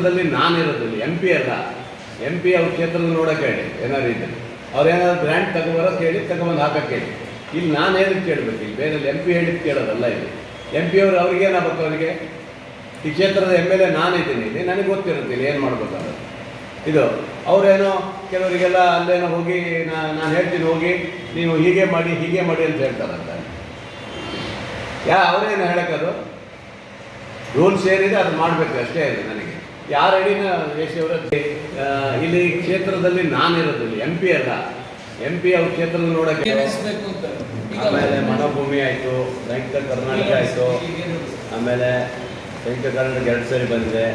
ಕ್ಷೇತ್ರದಲ್ಲಿ ನಾನಿರೋದಿಲ್ಲ M P ಅಲ್ಲ. ಎಂ ಪಿ ಅವ್ರ ಕ್ಷೇತ್ರದಲ್ಲಿ ನೋಡೋಕೆ ಹೇಳಿ, ಏನಾದ್ರು ಇದ್ದರೆ ಅವ್ರು ಏನಾದ್ರು ಗ್ರ್ಯಾಂಟ್ ತಗೊಬರೋಕೆ ಹೇಳಿ ತಗೊಬಂದು ಹೇಳಿ. ಇಲ್ಲಿ ನಾನು ಹೇಳಿದ್ ಕೇಳಬೇಕು, ಇಲ್ಲಿ ಬೇರೆ ಎಂ ಪಿ ಹೇಳಿದ್ ಕೇಳೋದಲ್ಲ ಇಲ್ಲಿ. ಎಂ ಪಿ ಅವರು ಅವ್ರಿಗೇನಾಗಬೇಕು ಅವರಿಗೆ? ಈ ಕ್ಷೇತ್ರದ ಎಂ ಎಲ್ ಎ ನಾನಿದ್ದೀನಿ ಇಲ್ಲಿ, ನನಗೆ ಗೊತ್ತಿರುತ್ತೆ ಏನು ಮಾಡ್ಬೇಕಾದ್ರೆ. ಇದು, ಅವರೇನೋ ಕೆಲವರಿಗೆಲ್ಲ ಅಲ್ಲೇನೋ ಹೋಗಿ ನಾನು ಹೇಳ್ತೀನಿ ಹೋಗಿ, ನೀವು ಹೀಗೆ ಮಾಡಿ ಹೀಗೆ ಮಾಡಿ ಅಂತ ಹೇಳ್ತಾರಂತ. ಯಾ, ಅವರೇನು ಹೇಳೋಕ್ಕದು ರೂಲ್ಸ್ ಏನಿದೆ, ಅದು ಮಾಡಬೇಕು ಅಷ್ಟೇ ಇದೆ ನನಗೆ. ಯಾರ ಅಡಿನ ಅವರ? ಇಲ್ಲಿ ಕ್ಷೇತ್ರದಲ್ಲಿ ನಾನಿರೋದಿಲ್ಲ ಎಂ ಪಿ ಅಲ್ಲ. ಎಂ ಪಿ ಅವ್ರ ಕ್ಷೇತ್ರದಲ್ಲಿ ನೋಡಕ್ಕೆ ಆಮೇಲೆ ಮನೋಭೂಮಿ ಆಯಿತು ಸಂಯುಕ್ತ ಕರ್ನಾಟಕ ಆಯಿತು. ಆಮೇಲೆ ಸಂಯುಕ್ತ ಕರ್ನಾಟಕ ಎರಡು ಸರಿ ಬಂದಿದೆ.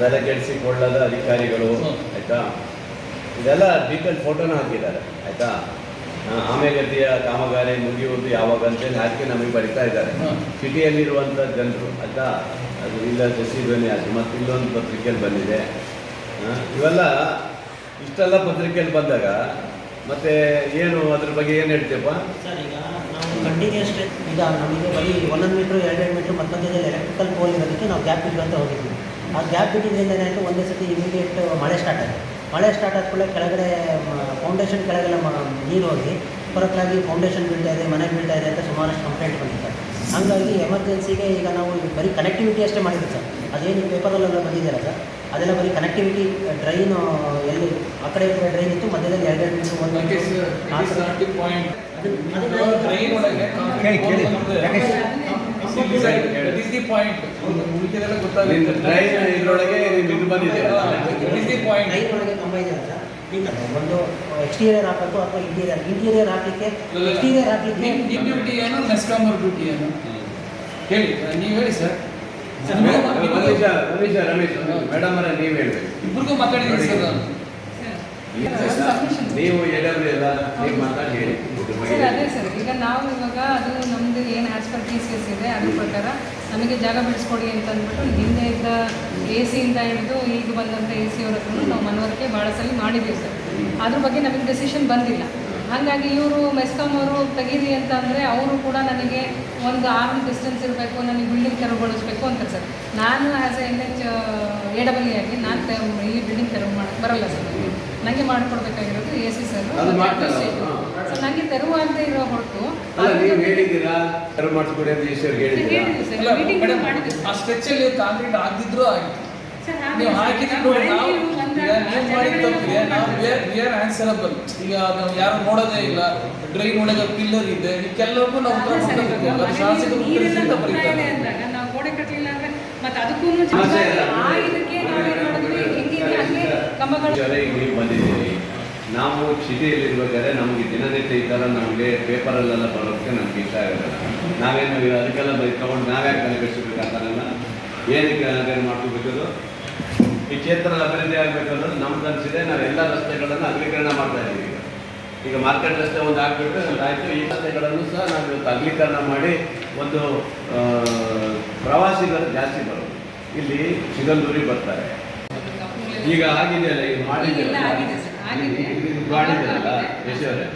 ತಲೆ ಕೆಡಿಸಿಕೊಳ್ಳದ ಅಧಿಕಾರಿಗಳು. ಆಯಿತಾ? ಇದೆಲ್ಲ ಡೀಟೇಲ್ ಫೋಟೋನ ಹಾಕಿದ್ದಾರೆ ಆಯಿತಾ? ಆಮೆಗತಿಯ ಕಾಮಗಾರಿ ಮುಗಿಯುವುದು ಯಾವಾಗ ಅಂತೇಳಿ ಹಾಕಿ ನಮಗೆ ಬರಿತಾ ಇದ್ದಾರೆ. ಸಿಟಿಯಲ್ಲಿರುವಂಥ ಜನರು ಆಯಿತಾ? ಅದು ಇಲ್ಲ ಶಶಿ ಧ್ವನಿ ಅದು ಮತ್ತು ಇಲ್ಲೊಂದು ಪತ್ರಿಕೆಯಲ್ಲಿ ಬಂದಿದೆ. ಇವೆಲ್ಲ ಇಷ್ಟೆಲ್ಲ ಪತ್ರಿಕೆಯಲ್ಲಿ ಬಂದಾಗ ಮತ್ತೆ ಏನು ಅದ್ರ ಬಗ್ಗೆ ಏನು ಹೇಳ್ತೀಯಪ್ಪ? ಸರ್, ಈಗ ನಾವು ಕಂಟಿನ್ಯೂಸ್ ಈಗ ನಮಗೆ ಬರೀ ಒಂದೊಂದು ಮೀಟ್ರ್, ಎರಡು ಮೀಟ್ರ್ ಮತ್ತೊಂದು ಎಲೆಕ್ಟ್ರಿಕಲ್ ಪೋಲ್ ಇರೋದಕ್ಕೆ ನಾವು ಗ್ಯಾಪ್ ಇಟ್ಟು ಅಂತ ಹೋಗಿದ್ವಿ. ಆ ಗ್ಯಾಪ್ ಇಟ್ಟಿದ್ದರಿಂದ ಏನಾಯಿತು, ಒಂದೇ ಸತಿ ಇಮಿಡಿಯೇಟ್ ಮಳೆ ಸ್ಟಾರ್ಟ್ ಆಯಿತು. ಮಳೆ ಸ್ಟಾರ್ಟ್ ಆದ ಕೂಡಲೇ ಕೆಳಗಡೆ ಫೌಂಡೇಶನ್ ಕೆಳಗೆಲ್ಲ ನೀರು ಹೋಗಿ ಕೊರಕ್ಕಾಗಿ ಫೌಂಡೇಶನ್ ಬೀಳ್ತಾ ಇದೆ ಮನೆ ಬೀಳ್ತಾ ಇದೆ ಅಂತ ಸುಮಾರಷ್ಟು ಕಂಪ್ಲೇಂಟ್ ಬಂದಿದೆ. ಹಾಗಾಗಿ ಎಮರ್ಜೆನ್ಸಿಗೆ ಈಗ ನಾವು ಬರೀ ಕನೆಕ್ಟಿವಿಟಿ ಅಷ್ಟೇ ಮಾಡಿದ್ವಿ ಸರ್ ಅದೇನು ಪೇಪರಲ್ಲೆಲ್ಲ ಬಂದಿದ್ದೀರಾ ಸರ್ ಅದೆಲ್ಲ ಬರೀ ಕನೆಕ್ಟಿವಿಟಿ ಡ್ರೈನ್ ಎಲ್ಲಿ ಆ ಕಡೆ ಈ ಕಡೆ ಡ್ರೈನ್ ಇತ್ತು ಮಧ್ಯದಲ್ಲಿ ಎರಡು ಎರಡು ಒಂದು uh, ಒಳಗೆ ಕಂಬ ಇದೆ ಅಂತ ಇಲ್ಲ ಒಂದು ಎಕ್ಸ್ಟೀರಿಯರ್ ಹಾಕಬೇಕು ಅಥವಾ ಇಂಟೀರಿಯರ್ ಇಂಟೀರಿಯರ್ ಹಾಕಲಿಕ್ಕೆ ಎಕ್ಸ್ಟೀರಿಯರ್ ಹಾಕಲಿಕ್ಕೆ ಡ್ಯೂಟಿ ಏನು? ಮೆಸ್ಕಾಮರ್ ಡ್ಯೂಟಿ ಏನು ಹೇಳಿ ನೀವು ಹೇಳಿ ಸರ್ ರಮೇಶ ರಮೇಶ ರಮೇಶ್ ಮೇಡಮ್ ಅವರೇ ನೀವು ಹೇಳಬೇಕು ಇಬ್ಬರಿಗೂ ಮಾತಾಡಿದ್ದೀನಿ ಸರ್ ನಾನು ನೀವು ಎಡಬ್ರಿ ಎಲ್ಲ ನೀವು ಮಾತಾಡಿ ಹೇಳಿ. ಸರ್ ಅದೇ ಸರ್ ಈಗ ನಾವು ಇವಾಗ ಅದು ನಮ್ದು ಏನು ಆ್ಯಸ್ ಪರ್ ಸಿ ಎಸ್ ಇದೆ ಅದ್ರ ಪ್ರಕಾರ ನಮಗೆ ಜಾಗ ಬಿಡಿಸ್ಕೊಡಿ ಅಂತ ಅಂದ್ಬಿಟ್ಟು ಹಿಂದೆ ಇದ್ದ ಎ ಸಿಯಿಂದ ಹಿಡಿದು ಈಗ ಬಂದಂಥ ಎ ಸಿ ಅವ್ರ ಹತ್ರನೂ ನಾವು ಮನವರಿಕೆ ಭಾಳ ಸಲ ಮಾಡಿದ್ದೀವಿ ಸರ್. ಅದ್ರ ಬಗ್ಗೆ ನಮಗೆ ಡೆಸಿಷನ್ ಬಂದಿಲ್ಲ. ಹಾಗಾಗಿ ಇವರು ಮೆಸ್ಕಾಮ್ ಅವರು ತೆಗೀರಿ ಅಂತ ಅಂದರೆ ಅವರು ಕೂಡ ನನಗೆ ಒಂದು ಆರ್ಮ್ ಡಿಸ್ಟೆನ್ಸ್ ಇರಬೇಕು, ನನಗೆ ಬಿಲ್ಡಿಂಗ್ ತೆರವುಗೊಳಿಸ್ಬೇಕು ಅಂತ ಸರ್. ನಾನು as A N H A double ಆಗಿ ನಾನು ಈ ಬಿಲ್ಡಿಂಗ್ ತೆರವು ಮಾಡಕ್ಕೆ ಬರಲ್ಲ ಸರ್. ನನಗೆ ಮಾಡ್ಕೊಡ್ಬೇಕಾಗಿರೋದು ಎ ಸಿ ಸರ್. ಸೊ ನನಗೆ ತೆರವಾಗದೆ ಆಗದೆ ಇರೋ ಹೊರತು ಅಂತ ಆ ಸ್ಟ್ರೆಚ್ ಅಲ್ಲಿ ಕಾಂಕ್ರೀಟ್ ಆಗಿತ್ತು ನೀವು ಹಾಕಿದ್ರೆ ನಾವು ಈಗ ಆನ್ಸರಬಲ್ ನಾವು ಯಾರು ನೋಡೋದೇ ಇಲ್ಲ. ಡ್ರೈನ್ ಒಳಗೆ ಪಿಲ್ಲರ್ ಇದೆ. ಇದಕ್ಕೆಲ್ಲರಿಗೂ ನಾವು ಉತ್ತರ ಕೊಡಬೇಕು ಶಾಸಕರು ಉತ್ತರಿಸಿದ ಬರೀತಾರೆ. ಮತ್ತೆ ಅದಕ್ಕೂ. ಆ ಇದಕ್ಕೆ ನಾವು ಈಶ್ವರ, ಈಗ ನೀವು ಸಿಟಿಯಲ್ಲಿರ್ಬೇಕಾದ್ರೆ ನಮಗೆ ದಿನನಿತ್ಯ ಈ ಥರ ನಮಗೆ ಪೇಪರಲ್ಲೆಲ್ಲ ಬರೋದಕ್ಕೆ ನಮ್ಗೆ ಇಷ್ಟ ಇರೋಲ್ಲ ನಾವೇನು ಅದಕ್ಕೆಲ್ಲ ಬೈಕೊಂಡು ನಾವ್ಯಾಕೆ ಥರನ? ಏನಕ್ಕೆ ಅದೇನು ಮಾಡ್ಕೋಬೇಕಾದ್ರು ಈ ಕ್ಷೇತ್ರ ಅಭಿವೃದ್ಧಿ ಆಗಬೇಕಂದ್ರೆ ನಮ್ಗೆ ಅನಿಸಿದೆ. ನಾವು ಎಲ್ಲ ರಸ್ತೆಗಳನ್ನು ಅಗಲೀಕರಣ ಮಾಡ್ತಾ ಇದ್ದೀವಿ. ಈಗ ಮಾರ್ಕೆಟ್ ರಸ್ತೆ ಒಂದು ಹಾಕ್ಬಿಟ್ಟು ಆಯಿತು. ಈ ರಸ್ತೆಗಳನ್ನು ಸಹ ನಾವು ಇವತ್ತು ಅಗಲೀಕರಣ ಮಾಡಿ ಒಂದು ಪ್ರವಾಸಿಗರು ಜಾಸ್ತಿ ಬರೋದು. ಇಲ್ಲಿ ಸಿಗಂದೂರಿಗೆ ಬರ್ತಾರೆ. ಈಗ ಆಗಿದೆಯಲ್ಲ ಈಗ ಸರ್, ಇದು ಮಾಡಿದ್ದೀರಲ್ಲ ಯಶೋರೆ?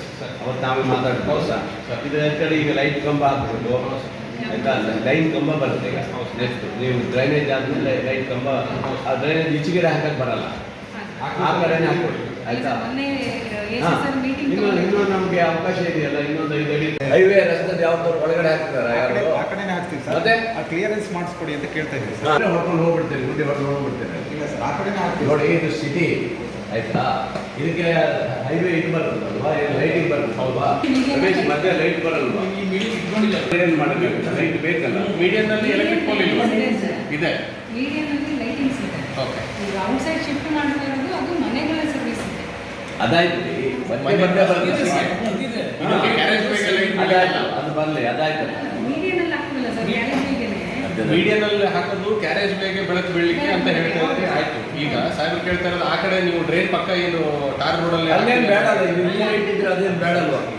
ಅವತ್ತು ನಾವೇ ಮಾತಾಡ್ಬೋದು ಇದು ಕಡೆ ಈಗ ಲೈಟ್ ಕಂಬ ಆಗ್ಬೋದು ಆಯ್ತಾ? ಲೈನ್ ಕಂಬ ಬರುತ್ತೆ ಈಗ. ನೆಕ್ಸ್ಟ್ ನೀವು ಡ್ರೈನೇಜ್ ಆದ್ಮೇಲೆ ಲೈಟ್ ಕಂಬ ಆ ಡ್ರೈನೇಜ್ ಈಚೆಗೆ ಹಾಕಕ್ ಬರಲ್ಲ. ಆ ಕಡೆನೇ ಹಾಕ್ಬೇಕು ಆಯ್ತಾ? ಹಾ. ಇನ್ನು ಇನ್ನು ನಮಗೆ ಅವಕಾಶ ಇದೆಯಲ್ಲ ಇನ್ನೊಂದು ಐದು ಅಡಿ ಹೈವೇ ರಸ್ತೆ ಯಾವ್ದಾದ್ರು ಒಳಗಡೆ ಹಾಕ್ತಾರ ಆ ಕಡೆ ಯಾರು ಆ ಕಡೆನೇ ಹಾಕ್ತೀವಿ ಸರ್. ಮತ್ತೆ? ಆ ಕ್ಲಿಯರೆನ್ಸ್ ಮಾಡಿಸ್ಕೊಡಿ ಅಂತ ಕೇಳ್ತಾ ಇದ್ದೀವಿ ಸರ್. ಹೊಡ್ಕೊಂಡು ಹೋಗ್ಬಿಡ್ತೇನೆ ಮುಂದೆ ಹೊಡ್ಕೊಂಡು ಹೋಗ್ಬಿಡ್ತೇನೆ. ಇಲ್ಲ ಸರ್ ಆ ಕಡೆನೇ ಹಾಕ್ತೀವಿ ನೋಡಿ ಇದು ಸಿಟಿ ಆಯ್ತಾ? ಇದಕ್ಕೆ ಹೈವೇ ಇದು ಬರುತ್ತಲ್ವಾ ಲೈಟಿಂಗ್ ಬರುತ್ತಲ್ವಾ ರಮೇಶ್ ಮಧ್ಯೆ ಲೈಟ್ ಬರಲ್ವಾ ಈ ಮೀಟಿಂಗ್ ಇಟ್ಕೊಂಡಿಲ್ಲ. ಏನ್ ಮಾಡಬೇಕು ಲೈಟ್ ಬೇಕಲ್ಲ? ಮೀಡಿಯನ್ ಅಲ್ಲಿ ಎಲೆಕ್ಟ್ರಿಕ್ ಪೋಲ್ ಇಲ್ಲ. ಇದೆ ಮೀಡಿಯನ್ನಲ್ಲಿ ಲೈಟಿಂಗ್ಸ್ ಇದೆ. ಓಕೆ ಈಗ ಔಟ್ ಸೈಡ್ ಶಿಫ್ಟ್ ಮಾಡ್ತಾ ಇರೋದು ಅದು ಮನೆಗಳ ಸರ್ವಿಸ್ ಇದೆ. ಅದಾಯ್ತು ಅದು ಬರಲಿ ಅದಾಯ್ತು. ಮೀಡಿಯನ್ನಲ್ಲಿ ಹಾಕೋದಿಲ್ಲ ಸರ್? ಗ್ಯಾರೇಜ್ಗೆನೆ ಮೀಡಿಯನ್ ಅಲ್ಲಿ ಹಾಕೋದು ಕ್ಯಾರೇಜ್ ಬೇಗೆ ಬೆಳಕು ಬೀಳಲಿಕ್ಕೆ ಅಂತ ಹೇಳ್ತಾ ಇದ್ರೆ ಆಯ್ತು. ಈಗ ಸಾಹೇಬ್ರು ಕೇಳ್ತಾ ಇರೋದು ಆ ಕಡೆ ನೀವು ಡ್ರೈನ್ ಪಕ್ಕ ಏನು ಟಾರ್ ರೋಡ್ ಅಲ್ಲಿ ಅಲ್ಲೇನ್ ಬೇಡ ಅಲ್ಲ ಇದು ಇಲ್ಲೇ ಇಟ್ಟಿದ್ರೆ ಅದೇನು ಬೇಡಲ್ವಾ ಅಲ್ವಾ?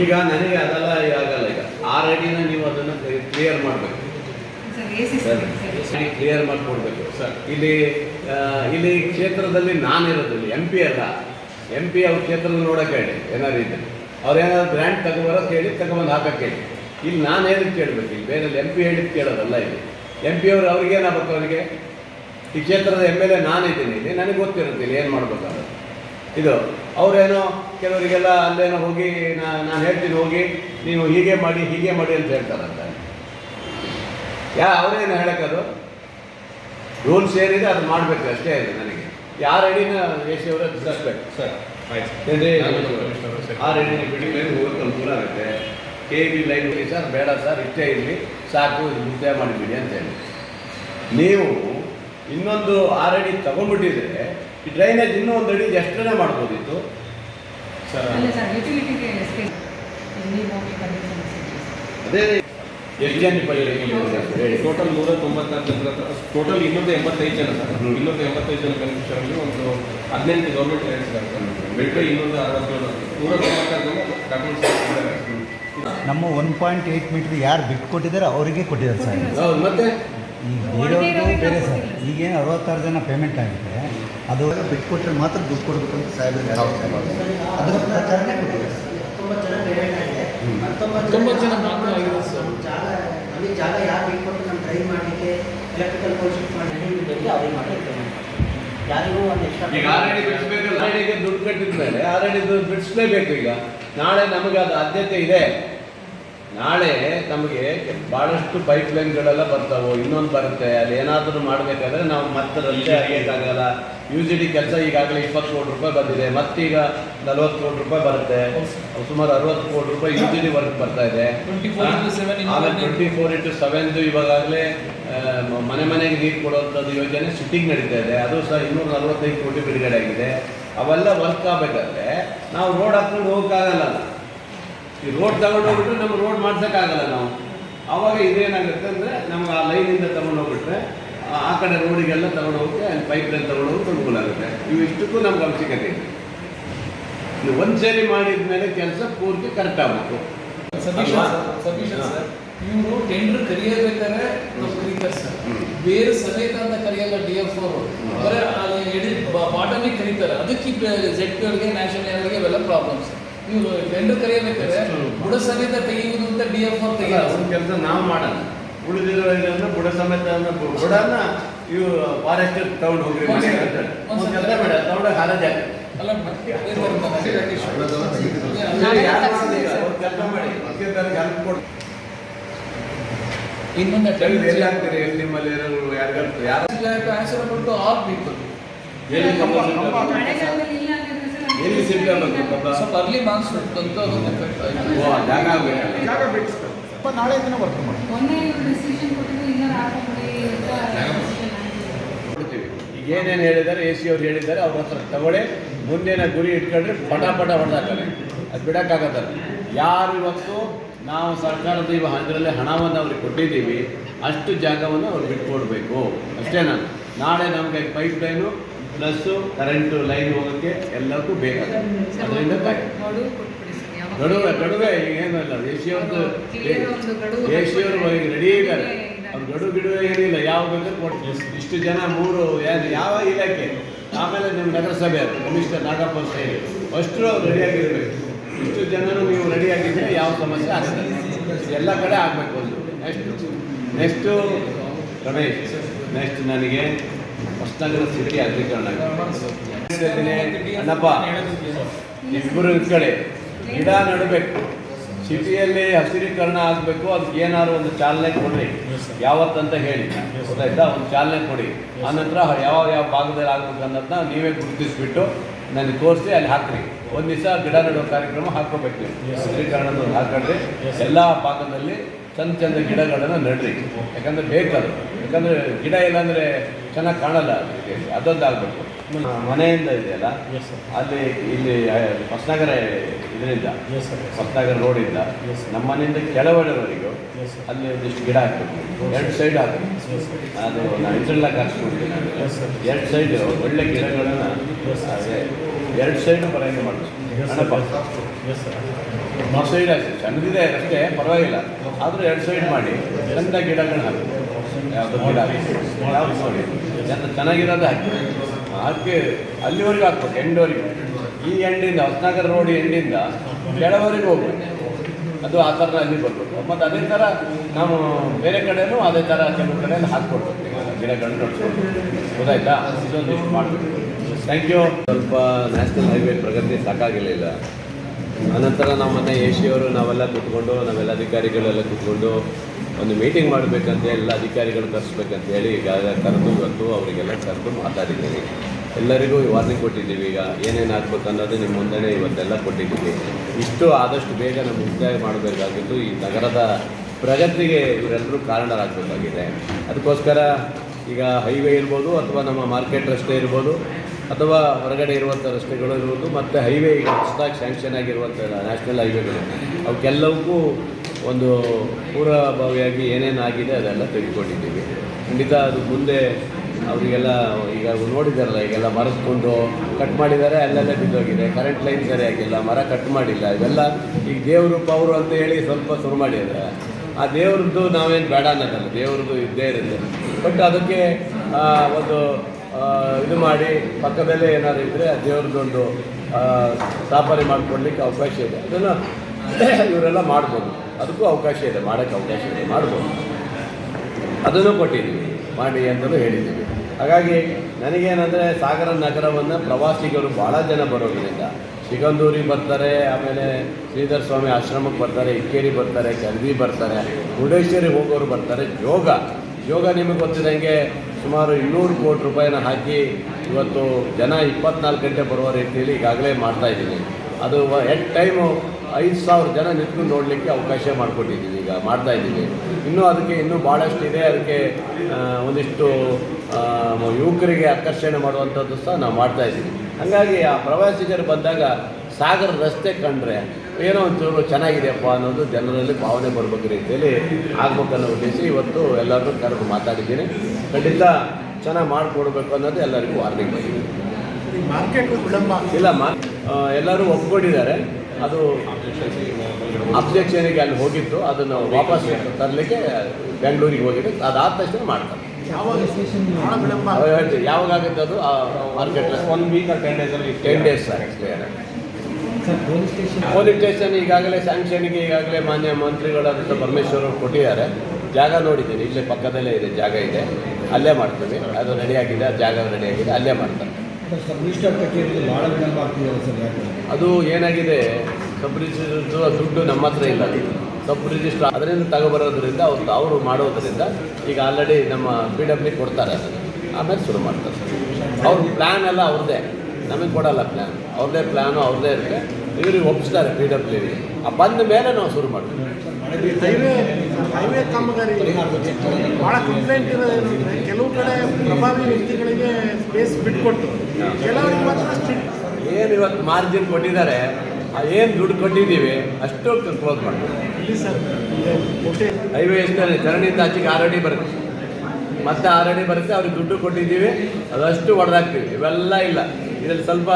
ಈಗ ನನಗೆ ಅದೆಲ್ಲ ಆಗಲ್ಲ ಈಗ. ಆರ್ ರೆಡಿನ ನೀವು ಅದನ್ನು ಕ್ಲಿಯರ್ ಮಾಡಬೇಕು. ಕ್ಲಿಯರ್ ಮಾಡಿಕೊಡ್ಬೇಕು. ಸರ್ ಇಲ್ಲಿ ಇಲ್ಲಿ ಕ್ಷೇತ್ರದಲ್ಲಿ ನಾನಿರೋದಿಲ್ಲ ಎಂ ಪಿ ಅಲ್ಲ. ಎಂ ಪಿ ಅವ್ರ ಕ್ಷೇತ್ರದಲ್ಲಿ ನೋಡೋಕೆ ಹೇಳಿ ಏನಾದ್ರು ಇದ್ದರೆ ಅವ್ರು ಏನಾದ್ರು ಗ್ರ್ಯಾಂಟ್ ಕೇಳಿ ಹೇಳಿ ತಗೊಬಂದು ಹಾಕಕ್ಕೆ ಹೇಳಿ. ಇಲ್ಲಿ ನಾನು ಹೇಳಿದ್ ಕೇಳಬೇಕು ಇಲ್ಲಿ ಬೇರೆ ಎಂ ಪಿ ಹೇಳಿದ್ ಕೇಳೋದಲ್ಲ ಇಲ್ಲಿ. ಎಂ ಪಿ ಅವರು ಅವ್ರಿಗೇನಾಗಬೇಕು ಅವರಿಗೆ? ಈ ಕ್ಷೇತ್ರದ ಎಂ ಎಲ್ ಎ ನಾನಿದ್ದೀನಿ ಇಲ್ಲಿ ನನಗೆ ಗೊತ್ತಿರುತ್ತೆ ಇಲ್ಲಿ ಏನು ಮಾಡ್ಬೇಕಾದ್ರೆ. ಇದು ಅವರೇನೋ ಕೆಲವರಿಗೆಲ್ಲ ಅಲ್ಲೇನೋ ಹೋಗಿ ನಾನು ಹೇಳ್ತೀನಿ ಹೋಗಿ ನೀವು ಹೀಗೆ ಮಾಡಿ ಹೀಗೆ ಮಾಡಿ ಅಂತ ಹೇಳ್ತಾರಂತ. ಯಾ ಅವರೇನು ಹೇಳೋಕ್ಕದು? ರೂಲ್ಸ್ ಏನಿದೆ ಅದು ಮಾಡಬೇಕು ಅಷ್ಟೇ ಇದೆ ನನಗೆ. ಯಾರ ಅಡಿನ ಎ ಸಿ ಅವರ ಸಸ್ಪೆಕ್ಟ್ ಸರ್. ಆರ್ ಎಡಿ ಬಿಡಿ ಲೈನ್ ಹೋಗೋಕೆ ಅನುಕೂಲ ಆಗುತ್ತೆ. ಕೆ ಬಿ ಲೈನ್ ಹೋಗಿ ಸರ್ ಬೇಡ ಸರ್ ಇಷ್ಟೇ ಇರಲಿ. ಸಾಕು ಇದು ಮುದ್ದೆ ಮಾಡಿಬಿಡಿ ಅಂತ ಹೇಳಿ ನೀವು ಇನ್ನೊಂದು ಆರ್ ಅಡಿ ತಗೊಂಡ್ಬಿಟ್ಟಿದ್ರೆ ಈ ಡ್ರೈನೇಜ್ ಇನ್ನೂ ಒಂದು ಅಡಿ ಎಷ್ಟನೇ ಮಾಡ್ಬೋದಿತ್ತು? ಸರ್ ಅಲ್ಲ ಸರ್ ಯುಟಿಲಿಟಿಗೆ ಎಷ್ಟು ನೀವು ಹೋಗಿ ಅದೇ ಎಷ್ಟು ಜನ ಹೇಳಿ. ಟೋಟಲ್ ನೂರ ತೊಂಬತ್ತಾರು ಜನರ ಟೋಟಲ್ ಇನ್ನೂರ ಎಂಬತ್ತೈದು ಜನ ಸರ್. ಇನ್ನೂರ ಇನ್ನೊಂದು ಎಂಬತ್ತೈದು ಜನ ಬೆನಿಫಿಷರಲ್ಲಿ ಒಂದು ಹದಿನೆಂಟು ಗೌರ್ಮೆಂಟ್ ಸರ್. ಬಿಟ್ಟರೆ ಇನ್ನೊಂದು ಅರವತ್ತೇಳು ನೂರ ತೊಂಬತ್ತಾರು ಜನ ಡಾಕ್ಯುಮೆಂಟ್ಸ್ ನಮ್ಮ ಒನ್ ಪಾಯಿಂಟ್ ಏಯ್ಟ್ ಮೀಟರ್ ಯಾರು ಬಿಟ್ಟು ಕೊಟ್ಟಿದ್ದಾರೆ ಅವರಿಗೆ ಕೊಟ್ಟಿದ್ದಾರೆ ಸರ್. ಮತ್ತೆ? ಈಗ ಬೇರೆಯವ್ರಿಗೆ ಬೇರೆ ಸರ್. ಈಗೇನು ಅರವತ್ತಾರು ಜನ ಪೇಮೆಂಟ್ ಆಗಿದೆ. ಅದು ಬಿಟ್ಟು ಕೊಟ್ಟರೆ ಮಾತ್ರ ದುಡ್ಡು ಕೊಡಬೇಕು ಅಂತ ಸಾಹೇಬ್ರಿಗೆ ಅದರ ಪ್ರಕಾರನೇ ಕೊಟ್ಟಿದ್ದಾರೆ ಸರ್. ಹತ್ತೊಂಬತ್ತು ಜನ ಪೇಮೆಂಟ್ ಆಗಿದೆ ಹತ್ತೊಂಬತ್ತು ಜನ ಮಾತ್ರ ಆಗಿರೋದು ಸರ್. ನಮ್ಮ ಜಾಗ ನಮಗೆ ಜಾಗ ಯಾರು ಬಿಟ್ಕೊಟ್ಟು ನಮ್ಮ ಡ್ರೈವ್ ಮಾಡಲಿಕ್ಕೆ ಎಲೆಕ್ಟ್ರಿಕಲ್ ಪೋಲ್ ಶಿಫ್ಟ್ ಮಾಡಿ ಅವ್ರಿಗೆ ಮಾತ್ರ ಯಾರಿಗೂ ಒಂದು ಈಗ ಆರ್ ಐ ಡಿ ಬಿಡಿಸ್ಬೇಕಲ್ಲ. ಆರ್ ಐ ಡಿಗೆ ದುಡ್ಡು ಕಟ್ಟಿದ ಮೇಲೆ ಆರ್ ಐ ಡಿ ದುಡ್ಡು ಬಿಡಿಸ್ಲೇಬೇಕು ಈಗ. ನಾಳೆ ನಮಗೆ ಅದು ಆದ್ಯತೆ ಇದೆ. ನಾಳೆ ನಮಗೆ ಭಾಳಷ್ಟು ಪೈಪ್ ಲೈನ್ಗಳೆಲ್ಲ ಬರ್ತಾವೋ ಇನ್ನೊಂದು ಬರುತ್ತೆ ಅಲ್ಲಿ ಏನಾದರೂ ಮಾಡಬೇಕಾದ್ರೆ ನಾವು ಮತ್ತೆ ರಸ್ತೆ ಆಗಲ್ಲ ಯು ಜಿ ಡಿ ಕೆಲಸ ಈಗಾಗಲೇ ಇಪ್ಪತ್ತು ಕೋಟಿ ರೂಪಾಯಿ ಬಂದಿದೆ ಮತ್ತೀಗ ನಲ್ವತ್ತು ಕೋಟಿ ರೂಪಾಯಿ ಬರುತ್ತೆ. ಸುಮಾರು ಅರವತ್ತು ಕೋಟಿ ರೂಪಾಯಿ ಯು ಜಿ ಡಿ ವರ್ಕ್ ಬರ್ತಾ ಇದೆ. 24 into 7 ಇನ್ನು ಆಮೇಲೆ ಬಂದಿದೆ. ಟ್ವೆಂಟಿ ಫೋರ್ ಇಂಟು ಸೆವೆನ್ದು ಇವಾಗಲೇ ಮನೆ ಮನೆಗೆ ನೀರು ಕೊಡುವಂಥದ್ದು ಯೋಜನೆ ಸಿಟ್ಟಿಂಗ್ ನಡೀತಾ ಇದೆ. ಅದು ಸಹ ಇನ್ನೂರ ನಲವತ್ತೈದು ಕೋಟಿ ಬಿಡುಗಡೆ ಆಗಿದೆ. ಅವೆಲ್ಲ ವರ್ಕ್ ಆಗಬೇಕಾದ್ರೆ ನಾವು ರೋಡ್ ಹಾಕ್ಕೊಂಡು ಹೋಗೋಕ್ಕಾಗಲ್ಲ. ಈ ರೋಡ್ ತಗೊಂಡೋಗ್ಬಿಟ್ಟು ನಮ್ಗೆ ರೋಡ್ ಮಾಡ್ಸೋಕ್ಕಾಗಲ್ಲ ನಾವು. ಆವಾಗ ಇದೇನಾಗುತ್ತೆ ಅಂದರೆ ನಮ್ಗೆ ಆ ಲೈನಿಂದ ತಗೊಂಡೋಗ್ಬಿಟ್ರೆ ಆ- ಆ ಕಡೆ ರೋಡಿಗೆಲ್ಲ ತಗೊಂಡು ಹೋಗೋಕ್ಕೆ ಅಲ್ಲಿ ಪೈಪ್ ಲೈನ್ ತಗೊಂಡು ಹೋಗೋಕೆ ಅನುಕೂಲ ಆಗುತ್ತೆ. ಇವು ಇಷ್ಟಕ್ಕೂ ನಮ್ಗೆ ಅವಶ್ಯಕತೆ ಇದೆ ನೀವು ಒಂದು ಸೇರಿ ಮಾಡಿದ ಮೇಲೆ ಕೆಲಸ ಪೂರ್ತಿ ಕರೆಕ್ಟ್ ಆಗಬೇಕು. ಇವರು ಟೆಂಡರ್ ಕರೆಯಬೇಕಾದ್ರೆ ಸರ್. ಬೇರೆ ಸಮೇತ ಅಂತ ಕರೆಯಲ್ಲ ಡಿ ಎಫ್ ಅವರು. ಬಾಟಮಿ ಕರೀತಾರೆ. ಅದಕ್ಕೆ ಜೆಡ್ ಪಿ ಅವರಿಗೆ ನ್ಯಾಷನಲ್ ಅವರಿಗೆ ಇವೆಲ್ಲ ಪ್ರಾಬ್ಲಮ್ಸ್ ಇವರು ಟೆಂಡರ್ ಕರೆಯಬೇಕಾದ್ರೆ ಬುಡ ಸಮೇತ ತೆಗೆಯುವುದು ಅಂತ ಡಿ ಎಫ್ ತೆಗೆಯಲ್ಲ. ಒಂದು ಕೆಲಸ ನಾವು ಮಾಡೋಣ ಉಳಿದಿರೋ ಇದನ್ನ ಬುಡ ಸಮೇತ ಬುಡನ ಇವು ಫಾರೆಸ್ಟ್ ತಗೊಂಡು ಹೋಗಿ ಒಂದ್ ಕೆಲಸ ಮಾಡಿ ತಗೊಂಡು ಹಾರಾಜ್ ಹಾಕಿ. ಅಲ್ಲ ಕೆಲಸ ಮಾಡಿ. ಹೆಲ್ಪ್ ಕೊಡಿ. ಇನ್ನೊಂದು ಎಲ್ಲಿ ಹಾಕ್ತೀರಿ? ಎಲ್ಲಿ ನಿಮ್ಮಲ್ಲಿ ಯಾರಿಗಾರು ಯಾರು ಆನ್ಸರಬಲ್ ಟು ಆಲ್ ಪೀಪಲ್ ಎಲ್ಲಿ ಎಲ್ಲಿ ಸಿಂಪ್ಟಮ್ ಅಂತ ಸ್ವಲ್ಪ ಅರ್ಲಿ ಮಾರ್ಕ್ಸ್ ಅಂತ ಅದು ಎಫೆಕ್ಟ್ ಜಾಗ ಬಿಡಿಸ್ಬೇಕು ನಾಳೆ ದಿನ ವರ್ಕ್ ಮಾಡಿ. ಒಂದೇ ಡಿಸಿಷನ್ ಕೊಟ್ಟಿದ್ದು ಈಗ ಏನೇನು ಹೇಳಿದ್ದಾರೆ ಎ ಸಿ ಅವ್ರು ಹೇಳಿದ್ದಾರೆ ಅವ್ರ ಹತ್ರ ತಗೊಳ್ಳಿ. ಮುಂದಿನ ಗುರಿ ಇಟ್ಕೊಂಡ್ರೆ ಪಟ ಪಟ ಹೊಡೆದಾಕಾರೆ ಅದು ಬಿಡೋಕ್ಕಾಗತ್ತಲ್ಲ ಯಾರು ಇವತ್ತು ನಾವು ಸರ್ಕಾರದ ಇವ ಅದರಲ್ಲೇ ಹಣವನ್ನು ಅವ್ರಿಗೆ ಕೊಟ್ಟಿದ್ದೀವಿ ಅಷ್ಟು ಜಾಗವನ್ನು ಅವ್ರಿಗೆ ಬಿಟ್ಕೊಡ್ಬೇಕು. ಅಷ್ಟೇ ನಾನು. ನಾಳೆ ನಮಗೆ pipe line plus current line ಹೋಗೋಕ್ಕೆ ಎಲ್ಲಕ್ಕೂ ಬೇಕಾಗುತ್ತೆ ಅದರಿಂದ ಗಡುವು ಗಡುವೆ ಒಂದು ಗಡುವು ಎ ಸಿ ಅವರು ರೆಡಿ ಇದ್ದಾರೆ. ಇದೆ. ಅವ್ರು ಗಡುವು ಗಿಡುವೆ ಏನಿಲ್ಲ ಯಾವ ಬೇಕಾದ್ರೆ ಕೊಟ್ಟು ಇಷ್ಟು ಜನ ಮೂರು ಏನು ಯಾವ ಇಲಾಖೆ? ಆಮೇಲೆ ನಿಮ್ಮ ನಗರಸಭೆ ಅದು ಕಮಿಷನರ್ ನಾಗಪ್ಪ ಸೇರಿ ಅಷ್ಟು ರೆಡಿಯಾಗಿರ್ಬೇಕು ಇಷ್ಟು ಜನರು ನೀವು ರೆಡಿಯಾಗಿದ್ದರೆ ಯಾವ ಸಮಸ್ಯೆ ಆಗ್ತದೆ ಎಲ್ಲ ಕಡೆ ಆಗಬೇಕು ಒಂದು. Next next Ramesh. ನೆಕ್ಸ್ಟ್ ನನಗೆ ಹೊಸನಗರ ಸಿಟಿ ಅಗ್ರೀಕರಣ ಅಣ್ಣಪ್ಪ ಇಬ್ಬರು ಕಡೆ ಗಿಡ ನಡಬೇಕು. ಸಿಟಿಯಲ್ಲಿ ಹಸಿರೀಕರಣ ಆಗಬೇಕು. ಅದಕ್ಕೆ ಏನಾದ್ರು ಒಂದು ಚಾಲನೆ ಕೊಡ್ರಿ. ಯಾವತ್ತಂತ ಹೇಳಿ. ಗೊತ್ತಾಯ್ತಾ? ಒಂದು ಚಾಲನೆ ಕೊಡಿ. ಆನಂತರ ಯಾವ ಯಾವ ಭಾಗದಲ್ಲಿ ಆಗ್ಬೇಕು ಅನ್ನೋದನ್ನ ನೀವೇ ಗುರುತಿಸ್ಬಿಟ್ಟು ನನಗೆ ತೋರಿಸಿ, ಅಲ್ಲಿ ಹಾಕ್ರಿ. ಒಂದು ದಿವಸ ಗಿಡ ನೆಡೋ ಕಾರ್ಯಕ್ರಮ ಹಾಕೋಬೇಕು ಒಂದು ಹಾಕೊಂಡ್ರಿ ಎಲ್ಲ ಭಾಗದಲ್ಲಿ ಚಂದ ಚಂದ ಗಿಡಗಳನ್ನು ನಡ್ರಿ. ಯಾಕಂದ್ರೆ ಬೇಕದು. ಯಾಕಂದ್ರೆ ಗಿಡ ಇಲ್ಲಾಂದರೆ ಚೆನ್ನಾಗಿ ಕಾಣಲ್ಲ ಅದೊಂದು ಆಗಬೇಕು ಮನೆಯಿಂದ ಇದೆಯಲ್ಲ ಅಲ್ಲಿ ಇಲ್ಲಿ ಹೊಸನಗರ ಇದರಿಂದ ಹೊಸನಗರ ರೋಡಿಂದ ನಮ್ಮ ಮನೆಯಿಂದ ಕೆಳಗಡೆವರೆಗೂ ಅಲ್ಲಿ ಒಂದಿಷ್ಟು ಗಿಡ ಹಾಕ್ಬೇಕು ಎರಡು ಸೈಡ್ ಹಾಕಬೇಕು ಅದು ನಾನು ಇದ್ರಲ್ಲ ಹಾಕ್ಸ್ಕೊಡ್ತೀನಿ ಎರಡು ಸೈಡ್ ಒಳ್ಳೆ ಗಿಡಗಳನ್ನು ಎರಡು ಸೈಡ್ ಬರಂಗೆ ಮಾಡಬೇಕು ಸೈಡ್ ಹಾಕಿ ಚೆನ್ನಾಗಿದೆ ಅಷ್ಟೇ ಪರವಾಗಿಲ್ಲ ಆದರೂ ಎರಡು ಸೈಡ್ ಮಾಡಿ ಚಂದ ಗಿಡಗಳನ್ನ ಹಾಕಿ ಚೆನ್ನಾಗಿರೋದು ಹಾಕಿ. ಹಾಕಿ ಅಲ್ಲಿವರೆಗೂ ಹಾಕ್ಬೇಕು, ಎಂಡವರೆಗೂ. ಈ ಎಂಡಿಂದ, ಹೊಸನಗರ ರೋಡ್ ಎಂಡಿಂದ ಕೆಳವರೆಗೂ ಹೋಗ್ಬೇಕು. ಅದು ಆ ಥರ ಅಲ್ಲಿ ಬರ್ಬೇಕು. ಮತ್ತು ಅದೇ ಥರ ನಾವು ಬೇರೆ ಕಡೆನೂ ಅದೇ ಥರ ಕೆಲವು ಕಡೆಯಲ್ಲಿ ಹಾಕ್ಕೊಡ್ಬೇಕು. ಗಿಡಗಳನ್ನ ನಡ್ಸ್ಕೊಂಡು ಗೊತ್ತಾಯ್ತಾ? ಇದೊಂದು ಇಷ್ಟು ಮಾಡಬೇಕು. ಥ್ಯಾಂಕ್ ಯು ಸ್ವಲ್ಪ ನ್ಯಾಷನಲ್ ಹೈವೇ ಪ್ರಗತಿ ಸಾಕಾಗಿರಲಿಲ್ಲ. ಅನಂತರ ನಾವು ಮೊನ್ನೆ ಎ ನಾವೆಲ್ಲ ಕೂತ್ಕೊಂಡು, ನಾವೆಲ್ಲ ಅಧಿಕಾರಿಗಳೆಲ್ಲ ಕೂತ್ಕೊಂಡು ಒಂದು ಮೀಟಿಂಗ್ ಮಾಡಬೇಕಂತ ಎಲ್ಲ ಅಧಿಕಾರಿಗಳು ಕರೆಸ್ಬೇಕಂತ ಹೇಳಿ ಈಗ ಕರೆದು ಇವತ್ತು ಅವರಿಗೆಲ್ಲ ಕರೆದು ಮಾತಾಡಿದ್ದೀವಿ. ಎಲ್ಲರಿಗೂ ವಾರ್ನಿಂಗ್ ಕೊಟ್ಟಿದ್ದೀವಿ. ಈಗ ಏನೇನು ಆಗ್ಬೇಕು ಅನ್ನೋದು ನಿಮ್ಮ ಮುಂದೆನೇ ಇವತ್ತೆಲ್ಲ ಕೊಟ್ಟಿದ್ದೀವಿ. ಇಷ್ಟು ಆದಷ್ಟು ಬೇಗ ನಮ್ಮ ಮುಕ್ತಾಯ ಮಾಡಬೇಕಾಗಿದ್ದು ಈ ನಗರದ ಪ್ರಗತಿಗೆ ಇವರೆಲ್ಲರೂ ಕಾರಣರಾಗಬೇಕಾಗಿದೆ. ಅದಕ್ಕೋಸ್ಕರ ಈಗ ಹೈವೇ ಇರ್ಬೋದು ಅಥವಾ ನಮ್ಮ ಮಾರ್ಕೆಟ್ ರಸ್ತೆ ಇರ್ಬೋದು ಅಥವಾ ಹೊರಗಡೆ ಇರುವಂಥ ರಸ್ತೆಗಳು ಇರ್ಬೋದು, ಮತ್ತು ಹೈವೇ ಈಗ ಹೊಸದಾಗಿ ಸ್ಯಾಂಕ್ಷನ್ ಆಗಿರುವಂಥ ನ್ಯಾಷನಲ್ ಹೈವೇಗಳು ಅವಕ್ಕೆಲ್ಲವಕ್ಕೂ ಒಂದು ಪೂರ್ವಭಾವಿಯಾಗಿ ಏನೇನಾಗಿದೆ ಅದೆಲ್ಲ ತೆಗೆದುಕೊಂಡಿದ್ದೀವಿ ಖಂಡಿತ ಅದು ಮುಂದೆ ಅವರಿಗೆಲ್ಲ ಈಗ ನೋಡಿದಾರಲ್ಲ, ಈಗೆಲ್ಲ ಮರಸ್ಕೊಂಡು ಕಟ್ ಮಾಡಿದ್ದಾರೆ ಅಲ್ಲೆಲ್ಲ ಬಿದ್ದೋಗಿದೆ. ಕರೆಂಟ್ ಲೈನ್ ಸರಿಯಾಗಿಲ್ಲ, ಮರ ಕಟ್ ಮಾಡಿಲ್ಲ. ಇವೆಲ್ಲ ಈಗ ದೇವರು ಪವರು ಅಂತ ಹೇಳಿ ಸ್ವಲ್ಪ ಶುರು ಮಾಡಿದ್ದಾರೆ ಆ ದೇವ್ರದ್ದು ನಾವೇನು ಬೇಡ ಅನ್ನೋದಲ್ಲ, ದೇವ್ರದ್ದು ಇದ್ದೇ ಇರುತ್ತೆ. ಬಟ್ ಅದಕ್ಕೆ ಒಂದು ಇದು ಮಾಡಿ, ಪಕ್ಕದಲ್ಲೇ ಏನಾದ್ರು ಇದ್ದರೆ ಆ ದೇವ್ರದ್ದೊಂದು ಸ್ಥಾಪನೆ ಮಾಡಿಕೊಡ್ಲಿಕ್ಕೆ ಅವಕಾಶ ಇದೆ. ಅದನ್ನು ಇವರೆಲ್ಲ ಮಾಡ್ಬೋದು. ಅದಕ್ಕೂ ಅವಕಾಶ ಇದೆ, ಮಾಡೋಕ್ಕೆ ಅವಕಾಶ ಇದೆ, ಮಾಡ್ಬೋದು. ಅದನ್ನು ಕೊಟ್ಟಿದ್ದೀವಿ, ಮಾಡಿ ಅಂತಲೂ ಹೇಳಿದ್ದೀವಿ. ಹಾಗಾಗಿ ನನಗೇನಂದರೆ ಸಾಗರ ನಗರವನ್ನು ಪ್ರವಾಸಿಗರು ಭಾಳ ಜನ ಬರೋದ್ರಿಂದ ಸಿಗಂದೂರಿಗೆ ಬರ್ತಾರೆ, ಆಮೇಲೆ ಶ್ರೀಧರ ಸ್ವಾಮಿ ಆಶ್ರಮಕ್ಕೆ ಬರ್ತಾರೆ, ಇಕ್ಕೇರಿ ಬರ್ತಾರೆ ಕಲ್ವಿ ಬರ್ತಾರೆ ಮುರುಡೇಶ್ವರಿಗೆ ಹೋಗೋರು ಬರ್ತಾರೆ, ಯೋಗ. ಯೋಗ ನಿಮಗೆ ಗೊತ್ತಿದಂಗೆ ಸುಮಾರು ಇನ್ನೂರು ಕೋಟಿ ರೂಪಾಯಿನ ಹಾಕಿ ಇವತ್ತು ಜನ ಇಪ್ಪತ್ನಾಲ್ಕು ಗಂಟೆ ಬರುವ ರೀತಿಯಲ್ಲಿ ಈಗಾಗಲೇ ಮಾಡ್ತಾ ಇದ್ದೀನಿ ಅದು ಎಟ್ ಟೈಮು ಐದು ಸಾವಿರ ಜನ ನಿಂತ್ಕೊಂಡು ನೋಡಲಿಕ್ಕೆ ಅವಕಾಶ ಮಾಡಿಕೊಟ್ಟಿದ್ದೀವಿ ಈಗ ಮಾಡ್ತಾ ಇದ್ದೀವಿ. ಇನ್ನೂ ಅದಕ್ಕೆ ಇನ್ನೂ ಭಾಳಷ್ಟು ಇದೆ ಅದಕ್ಕೆ ಒಂದಿಷ್ಟು ಯುವಕರಿಗೆ ಆಕರ್ಷಣೆ ಮಾಡುವಂಥದ್ದು ಸಹ ನಾವು ಮಾಡ್ತಾ ಇದ್ದೀವಿ. ಹಾಗಾಗಿ ಆ ಪ್ರವಾಸಿಗರು ಬಂದಾಗ ಸಾಗರ ರಸ್ತೆ ಕಂಡ್ರೆ ಏನೋ ಒಂಚೂರು ಚೆನ್ನಾಗಿದೆಯಪ್ಪ ಅನ್ನೋದು ಜನರಲ್ಲಿ ಭಾವನೆ ಬರಬೇಕು ರೀತಿಯಲ್ಲಿ ಆಗ್ಬೇಕನ್ನೋ ಉದ್ದೇಶ ಇವತ್ತು ಎಲ್ಲರೂ ಕರೆದು ಮಾತಾಡಿದ್ದೀನಿ. ಖಂಡಿತ ಚೆನ್ನಾಗಿ ಮಾಡಿಕೊಡ್ಬೇಕು ಅನ್ನೋದು ಎಲ್ಲರಿಗೂ ವಾರ್ನಿಂಗ್ ಬಂದಿದೆ ಇಲ್ಲ ಮಾ ಎಲ್ಲರೂ ಒಪ್ಕೊಂಡಿದ್ದಾರೆ. ಅದು ಅಬ್ಜೆಕ್ಷನಿಗೆ ಅಲ್ಲಿ ಹೋಗಿದ್ದು ಅದನ್ನು ವಾಪಸ್ ತರಲಿಕ್ಕೆ ಬೆಂಗಳೂರಿಗೆ ಹೋಗಿದ್ದು ಅದಾದ ತಕ್ಷಣ ಮಾಡ್ತಾರೆ. ಯಾವಾಗ ಆಗುತ್ತೆ ಅದು? ಮಾರ್ಕೆಟ್ ಒನ್ ವೀಕ್ ಟೆನ್ ಡೇಸಲ್ಲಿ ten days sir clear police station ಈಗಾಗಲೇ ಸ್ಯಾಂಕ್ಷನ್ಗೆ ಈಗಾಗಲೇ ಮಾನ್ಯ ಮಂತ್ರಿಗಳಾದಂಥ ಪರಮೇಶ್ವರ್ ಅವರು ಕೊಟ್ಟಿದ್ದಾರೆ. ಜಾಗ ನೋಡಿದ್ದೀನಿ ಇಲ್ಲೇ ಪಕ್ಕದಲ್ಲೇ ಇದೆ ಜಾಗ ಇದೆ. ಅಲ್ಲೇ ಮಾಡ್ತೀವಿ. ಅದು ರೆಡಿಯಾಗಿದೆ ಆ ಜಾಗ ರೆಡಿಯಾಗಿದೆ ಅಲ್ಲೇ ಮಾಡ್ತಾರೆ. ಸರ್ ರಿಜಿಸ್ಟರ್ ಭಾಳ ವಿಳಂಬ ಆಗ್ತಿದೆ ಸರ್ ಯಾಕೆ? ಅದು ಏನಾಗಿದೆ ಸಬ್ ರಿಜಿಸ್ಟರ್ ದುಡ್ಡು ನಮ್ಮ ಹತ್ರ ಇಲ್ಲ. ಸಬ್ ರಿಜಿಸ್ಟರ್ ಅದರಿಂದ ತಗೋಬರೋದ್ರಿಂದ ಅವ್ರು ಅವರು ಮಾಡೋದ್ರಿಂದ ಈಗ ಆಲ್ರೆಡಿ ನಮ್ಮ ಪಿ ಡಬ್ಲ್ಯೂ ಕೊಡ್ತಾರೆ. ಆಮೇಲೆ ಶುರು ಮಾಡ್ತಾರೆ ಅವ್ರ ಪ್ಲ್ಯಾನ್ ಎಲ್ಲ ಅವ್ರದ್ದೇ ನಮಗೆ ಕೊಡಲ್ಲ ಪ್ಲ್ಯಾನ್ ಅವ್ರದ್ದೇ ಪ್ಲ್ಯಾನು ಅವ್ರದ್ದೇ ಇರುತ್ತೆ. ಇವ್ರಿಗೆ ಒಪ್ಪಿಸ್ತಾರೆ ಪಿ ಡಬ್ಲ್ಯೂಗೆ ಆ ಬಂದ ಮೇಲೆ ನಾವು ಶುರು ಮಾಡ್ತೀವಿ. ಹೈವೇ ಕಾಮಗಾರಿ ಭಾಳ ಕಂಪ್ಲೇಂಟ್ ಕೆಲವು ಕಡೆ ಪ್ರಭಾವಿ ವ್ಯಕ್ತಿಗಳಿಗೆ ಸ್ಪೇಸ್ ಬಿಟ್ಕೊಟ್ಟು ಕೆಲವರಿಗೆ ಮಾತ್ರ ಸ್ಟ್ರಿಕ್ಟ್ ಏನು ಇವತ್ತು ಮಾರ್ಜಿನ್ ಕೊಟ್ಟಿದ್ದಾರೆ ಏನು ದುಡ್ಡು ಕೊಟ್ಟಿದ್ದೀವಿ ಅಷ್ಟು ಕ್ಲೋಸ್ ಮಾಡ್ತೀವಿ ಹೈವೇ ಎಷ್ಟು ಚರಣಿಯಿಂದ ಆಚೆಗೆ ಆರ್ ಅಡಿ ಬರುತ್ತೆ. ಮತ್ತೆ ಆರಡಿ ಬರುತ್ತೆ ಅವ್ರಿಗೆ ದುಡ್ಡು ಕೊಟ್ಟಿದ್ದೀವಿ ಅದಷ್ಟು ಹೊಡೆದಾಕ್ತೀವಿ ಇವೆಲ್ಲ ಇಲ್ಲ. ಇದರಲ್ಲಿ ಸ್ವಲ್ಪ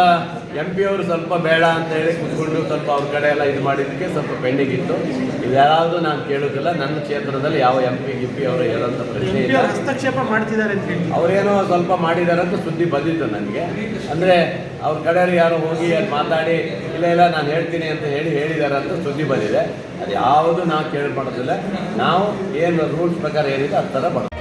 ಎಂ ಪಿ ಅವರು ಸ್ವಲ್ಪ ಬೇಡ ಅಂತ ಹೇಳಿ ಕೂತ್ಕೊಂಡು ಸ್ವಲ್ಪ ಅವ್ರ ಕಡೆ ಎಲ್ಲ ಇದು ಮಾಡಿದ್ದಕ್ಕೆ ಸ್ವಲ್ಪ ಪೆಂಡಿಂಗ್ ಇತ್ತು. ಇದ್ಯಾವುದು ನಾನು ಕೇಳೋದಿಲ್ಲ ನನ್ನ ಕ್ಷೇತ್ರದಲ್ಲಿ ಯಾವ ಎಂ ಪಿ ಗಿಪ್ಪಿ ಅವರು ಹೇಳೋಂಥ ಪ್ರಶ್ನೆ ಇಲ್ಲ. ಹಸ್ತಕ್ಷೇಪ ಮಾಡ್ತಿದ್ದಾರೆ ಅವರೇನೋ ಸ್ವಲ್ಪ ಮಾಡಿದ್ದಾರೆ ಅಂತ ಸುದ್ದಿ ಬಂದಿತ್ತು ನನಗೆ. ಅಂದರೆ ಅವ್ರ ಕಡೆಯವ್ರು ಯಾರು ಹೋಗಿ ಅಲ್ಲಿ ಮಾತಾಡಿ ಇಲ್ಲ ಇಲ್ಲ ನಾನು ಹೇಳ್ತೀನಿ ಅಂತ ಹೇಳಿ ಹೇಳಿದ್ದಾರೆ ಅಂತ ಸುದ್ದಿ ಬಂದಿದೆ. ಅದು ಯಾವುದು ನಾವು ಕೇಳಿ ಮಾಡೋದಿಲ್ಲ ನಾವು ಏನು ರೂಲ್ಸ್ ಪ್ರಕಾರ ಏನಿದೆ ಆ ಥರ ಮಾಡ್ತೀವಿ